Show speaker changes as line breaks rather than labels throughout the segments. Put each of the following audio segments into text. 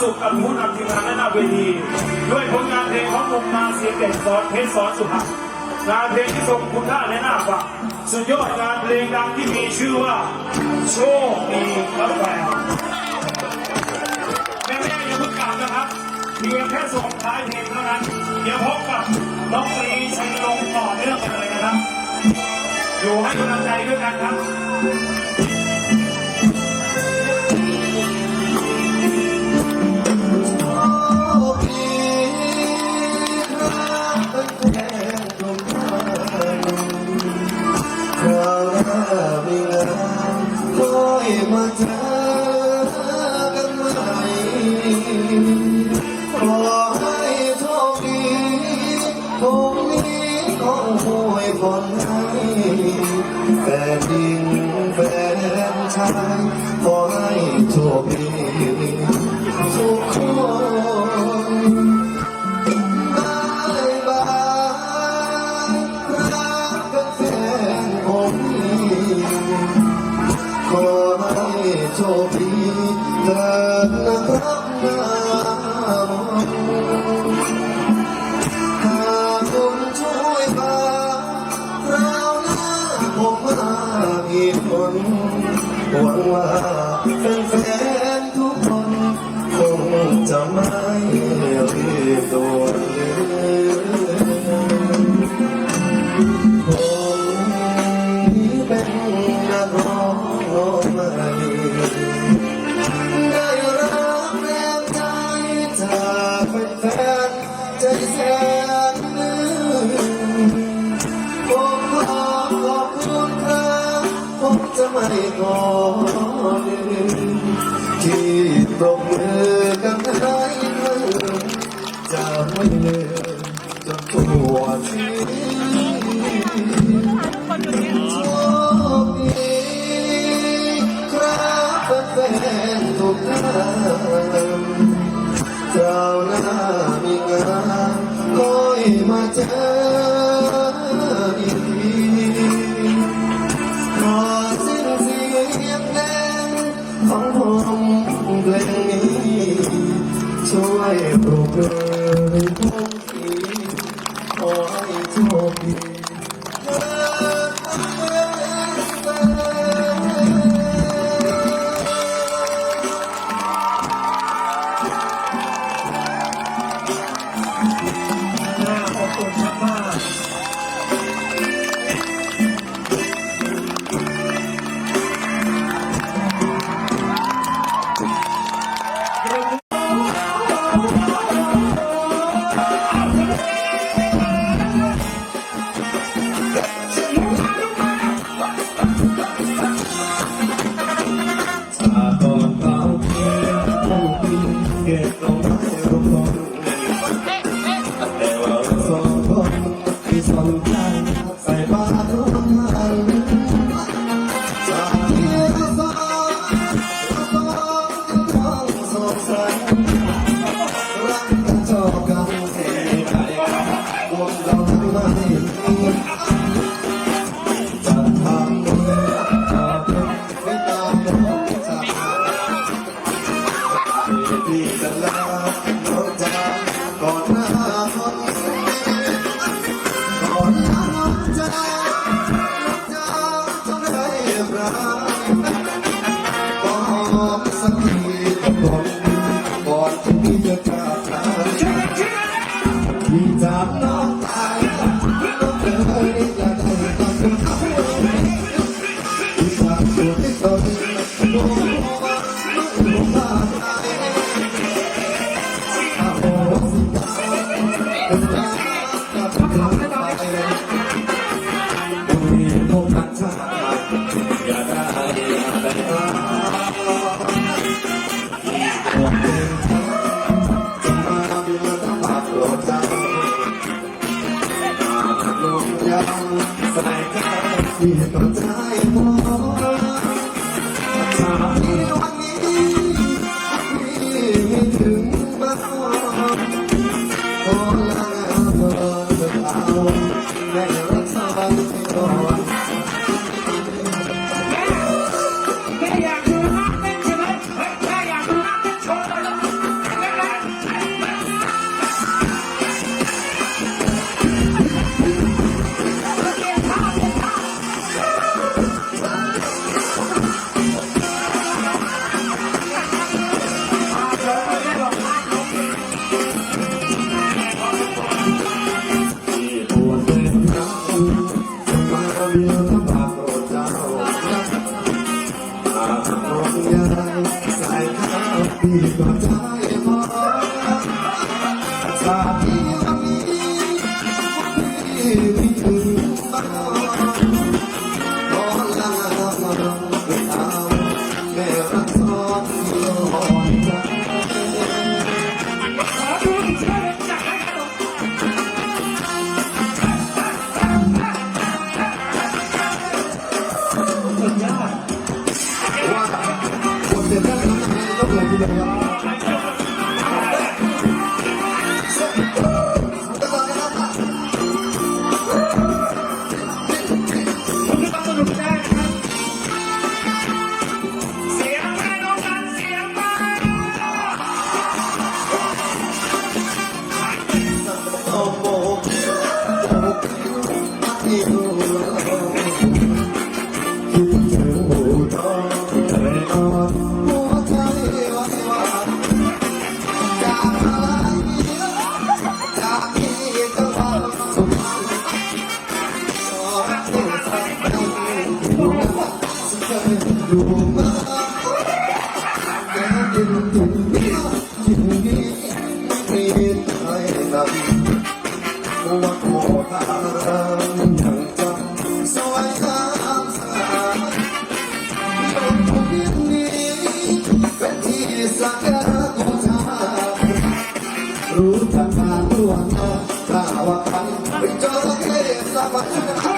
สุขกับผู้นำทีมงานและน้าเวทีด้วยผลงานเพลงของวงมาเสียงเด็นสอนเพชรสอนสุภาพงานเพลงที่ทรงคุณค่าและน้าฝากสุดยอดงานเพลงดังที่มีชื่อว่า โชคดีครับแฟแม่แม่ยังเพิ่งกลับนะครับเพียงแค่ส่งท้ายเพลงเท่านั้นเดี๋ยวพบกับน้องปีชัยลงต่อเนื่องกันเลยนะครับ อยู่ให้กำลังใจด้วยกันครับ
through my heart. Waktu.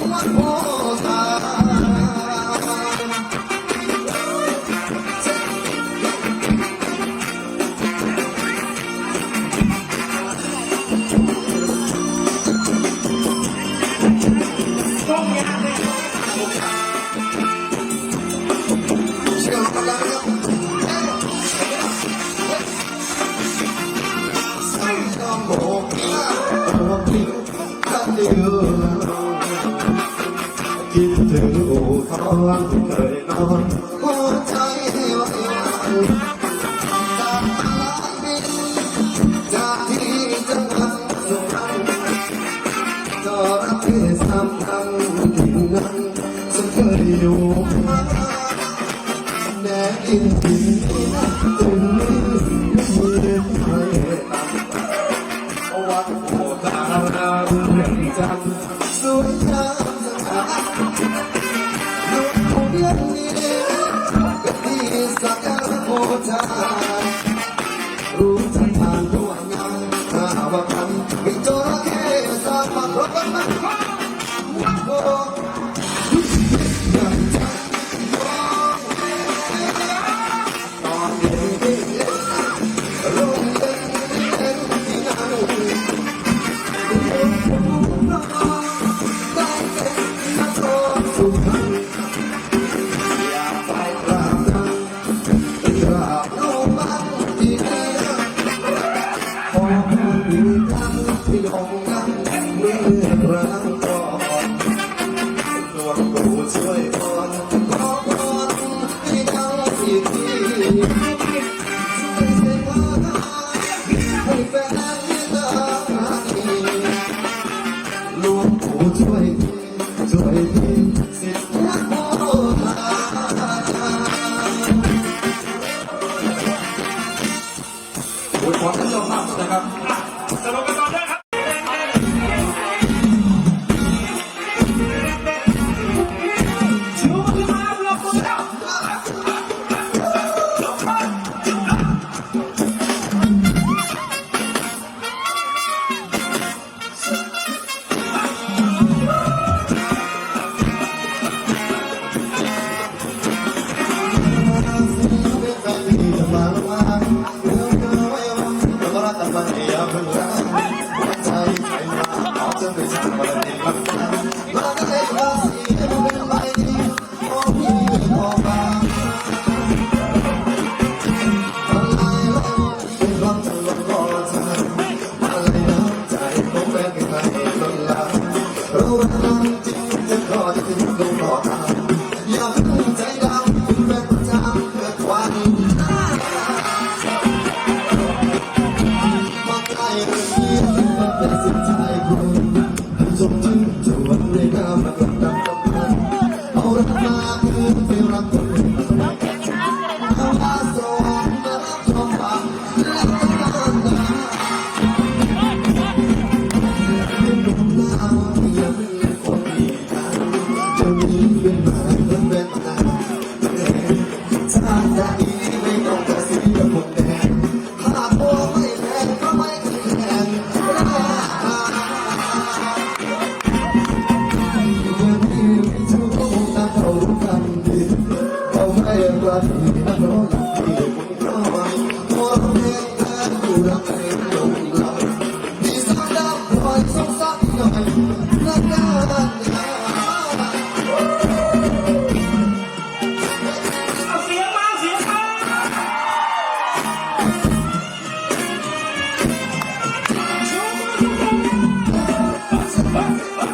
O amor ถึงอู่ทองเคยนอนหัวใจหวจาก
ลาบินจา
ก
ที่จะรักสุพรรอรับที่สำคัญที่นั้นฉันเคยอยู่แดนดินดินถึงมือไม่ต่ำวันโคตรรังจัน Let need let me, let me, let me, ขอท่านเจ้า
ภาพนะครับ
แต่
เราไป
ตอ
นได้ Thank you. เ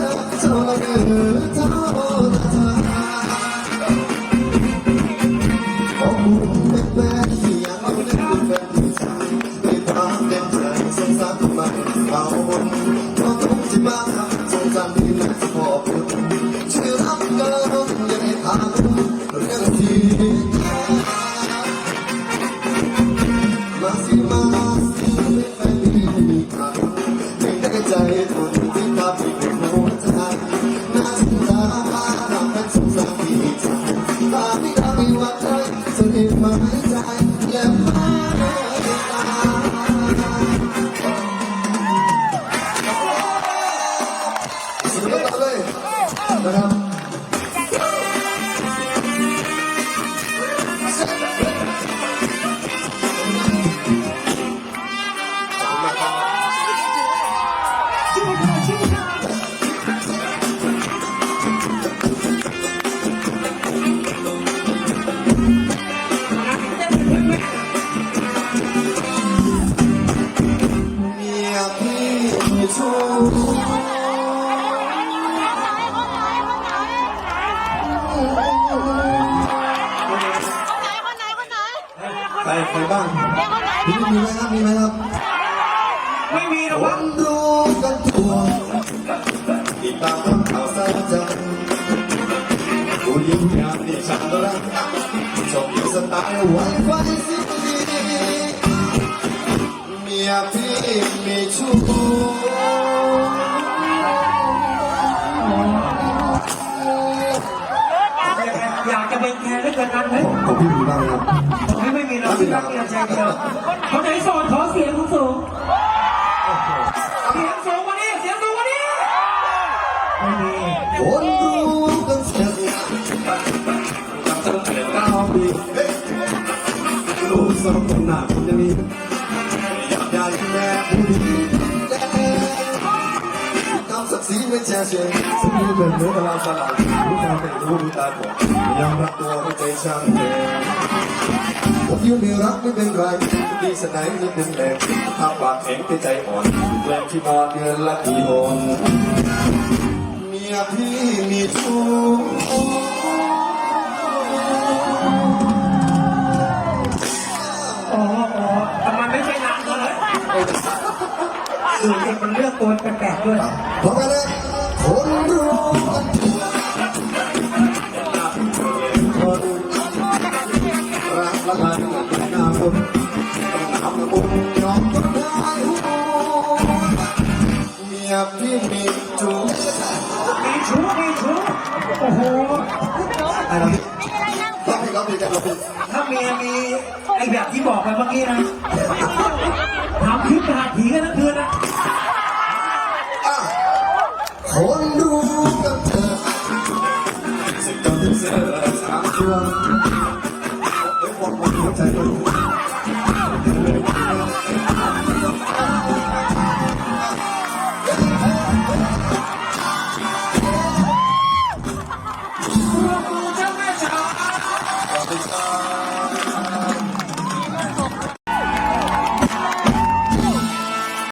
บ้างพี่มีไหมครับมี
ไห
มครับไม่
มีหรอก
ค
วะ
นรู้กันทั่วติดตามข่าวสารจังผู้หญิงงามที่ฉันรักชอบอยู่สไตล์ไวไฟสิเมียพี่มีชู้
เป็นแทนได้เกินนั้นไหม
ของพี่มีบ้างไหมครับ
ผมไม่ไม่มีเราที่รักเมียใจเดียวคนไหนโสดขอเสียงสูงๆเสียงสูงกว่านี้เสียงสูงกว่านี้ไม่มี
คนรู้กันเสียงเก้าปีเฮ้ยรู้สมคนหน้าคนจะมีอยากได้แม่ผู้ดีทำ ศักดิ์ศรีไม่เช่เชยสมีเป็นเนื้อตลาดสลายรู้ความเป็นรู้รู้ตาผมยอมรับตัวไม่ใจช่างเธอผมยืนไม่รักไม่เป็นไรดีสนายไม่เป็นแรงถ้าปากแข็งใจอ่อนแรงที่นอนเดือนละกี่หนเมียพี่มี
ทุก ดูเด็กมันเลือกตัวแปลกๆด้วย
เพราะงั้นนะคนรู้กันทั่วคนรักละลายเป็นนาคนทำบุญยอมก็ได้เมียพี่มีชู้
มีชู้มีชู้โอ้โห
อ้เราพี่เราพี่เราพี่เราพี่
ถ้าเมียมีไอ้แบบที่บอกไปเมื่อกี้นะ
เ